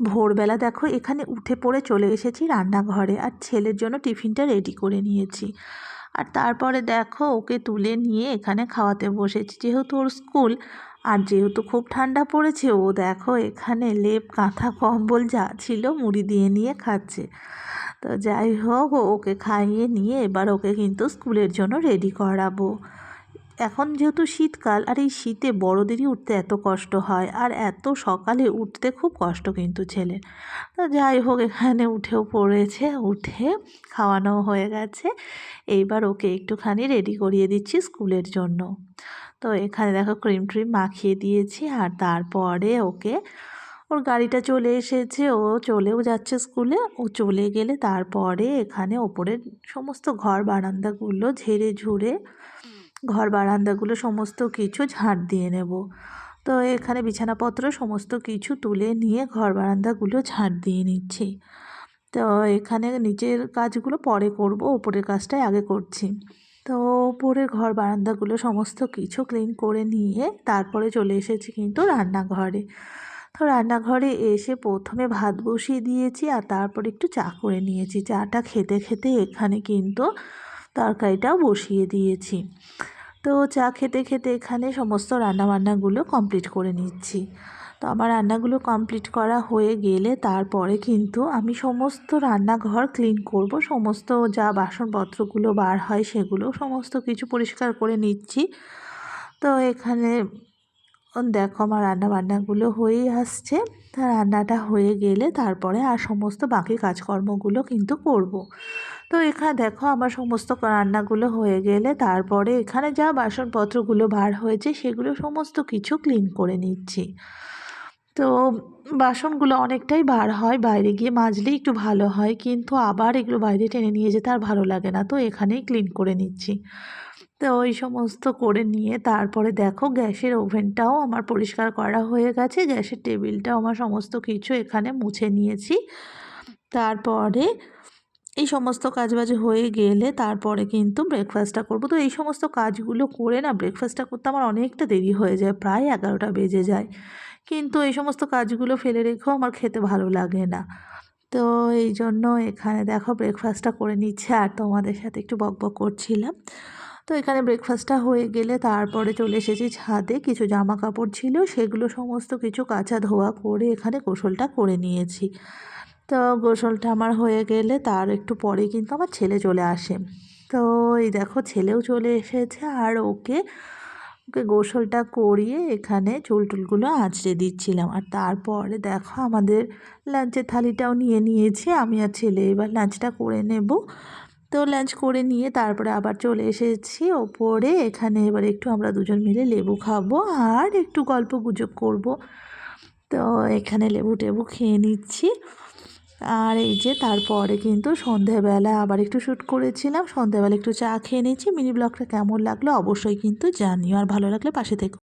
ভোরবেলা দেখো, এখানে উঠে পড়ে চলে এসেছি রান্নাঘরে আর ছেলের জন্য টিফিনটা রেডি করে নিয়েছি। আর তারপরে দেখো, ওকে তুলে নিয়ে এখানে খাওয়াতে বসেছি। যেহেতু ওর স্কুল আর যেহেতু খুব ঠান্ডা পড়েছে, ও দেখো এখানে লেপ, কাঁথা, কম্বল যা ছিল মুড়ি দিয়ে নিয়ে খাচ্ছে। তো যাই হোক, ওকে খাইয়ে নিয়ে এবার ওকে কিন্তু স্কুলের জন্য রেডি করাবো। এখন যেহেতু শীতকাল, আর এই শীতে বড়োদেরই উঠতে এত কষ্ট হয়, আর এত সকালে উঠতে খুব কষ্ট কিন্তু ছেলে তো যাই হোক, এখানে উঠেও পড়েছে, উঠে খাওয়ানো হয়ে গেছে। এইবার ওকে একটুখানি রেডি করিয়ে দিচ্ছি স্কুলের জন্য। তো এখানে দেখো ক্রিম ট্রিম মাখিয়ে দিয়েছি, আর তারপরে ওকে, ওর গাড়িটা চলে এসেছে, ও চলেও যাচ্ছে স্কুলে। ও চলে গেলে তারপরে এখানে ওপরের সমস্ত ঘর বারান্দাগুলো ঝেড়ে ঝুড়ে ঘর বারান্দাগুলো সমস্ত কিছু ঝাঁট দিয়ে নেব। তো এখানে বিছানাপত্র সমস্ত কিছু তুলে নিয়ে ঘর বারান্দাগুলো ঝাঁট দিয়ে নিচ্ছি। তো এখানে নিচের কাজগুলো পরে করব ওপরের কাজটাই আগে করছি। তো ওপরের ঘর বারান্দাগুলো সমস্ত কিছু ক্লিন করে নিয়ে তারপরে চলে এসেছি কিন্তু রান্নাঘরে। তো রান্নাঘরে এসে প্রথমে ভাত বসিয়ে দিয়েছি আর তারপর একটু চা করে নিয়েছি। চাটা খেতে খেতে এখানে কিন্তু তরকারিটাও বসিয়ে দিয়েছি। তো চা খেতে খেতে এখানে সমস্ত রান্নাবান্নাগুলো কমপ্লিট করে নিচ্ছি। তো আমার রান্নাগুলো কমপ্লিট করা হয়ে গেলে তারপরে কিন্তু আমি সমস্ত রান্নাঘর ক্লিন করব। সমস্ত যা বাসনপত্রগুলো বার হয় সেগুলো সমস্ত কিছু পরিষ্কার করে নিচ্ছি। তো এখানে দেখো আমার রান্না বান্নাগুলো হয়েই আসছে। রান্নাটা হয়ে গেলে তারপরে আর সমস্ত বাকি কাজকর্মগুলো কিন্তু করব। তো এখানে দেখো আমার সমস্ত রান্নাগুলো হয়ে গেলে তারপরে এখানে যা বাসনপত্রগুলো বার হয়েছে সেগুলো সমস্ত কিছু ক্লিন করে নিচ্ছি। তো বাসনগুলো অনেকটাই বার হয়, বাইরে গিয়ে মাজলেই একটু ভালো হয়, কিন্তু আবার এগুলো বাইরে টেনে নিয়ে যেতে আর ভালো লাগে না। তো এখানেই ক্লিন করে নিচ্ছি। তো ওই সমস্ত করে নিয়ে তারপরে দেখো গ্যাসের ওভেনটাও আমার পরিষ্কার করা হয়ে গেছে। গ্যাসের টেবিলটাও আমার সমস্ত কিছু এখানে মুছে নিয়েছি। তারপরে এই সমস্ত কাজবাজ হয়ে গেলে তারপরে কিন্তু ব্রেকফাস্টটা করব। তো এই সমস্ত কাজগুলো করে না ব্রেকফাস্টটা করতে আমার অনেকটা দেরি হয়ে যায়, প্রায় এগারোটা বেজে যায়। কিন্তু এই সমস্ত কাজগুলো ফেলে রেখেও আমার খেতে ভালো লাগে না। তো এই জন্য এখানে দেখো ব্রেকফাস্টটা করে নিচ্ছে। আর তোমাদের সাথে একটু বক বক করছিলাম। তো এখানে ব্রেকফাস্টটা হয়ে গেলে তারপরে চলে এসেছি ছাদে। কিছু জামা কাপড় ছিল, সেগুলো সমস্ত কিছু কাঁচা ধোয়া করে এখানে গোসলটা করে নিয়েছি। তো গোসলটা আমার হয়ে গেলে তার একটু পরে কিন্তু আমার ছেলে চলে আসে। তো এই দেখো ছেলেও চলে এসেছে আর ওকে ওকে গোসলটা করিয়ে এখানে চুল টুলগুলো আঁচড়ে দিচ্ছিলাম। আর তারপরে দেখো আমাদের লাঞ্চের থালিটাও নিয়ে নিয়েছি, আমি আর ছেলে এবার লাঞ্চটা করে নেব। তো লাঞ্চ করে নিয়ে তারপরে আবার চলে এসেছি। ওপরে এখানে এবার একটু আমরা দুজন মিলে লেবু খাব আর একটু গল্প গুজব করব। তো এখানে লেবু টেবু খেয়ে নিচ্ছি। আর এই যে তারপরে কিন্তু সন্ধেবেলা আবার একটু শ্যুট করেছিলাম। সন্ধেবেলা একটু চা খেয়ে নিচ্ছি মিনি ব্লগটা কেমন লাগল অবশ্যই কিন্তু জানিও। আর ভালো লাগলে পাশে থেকে।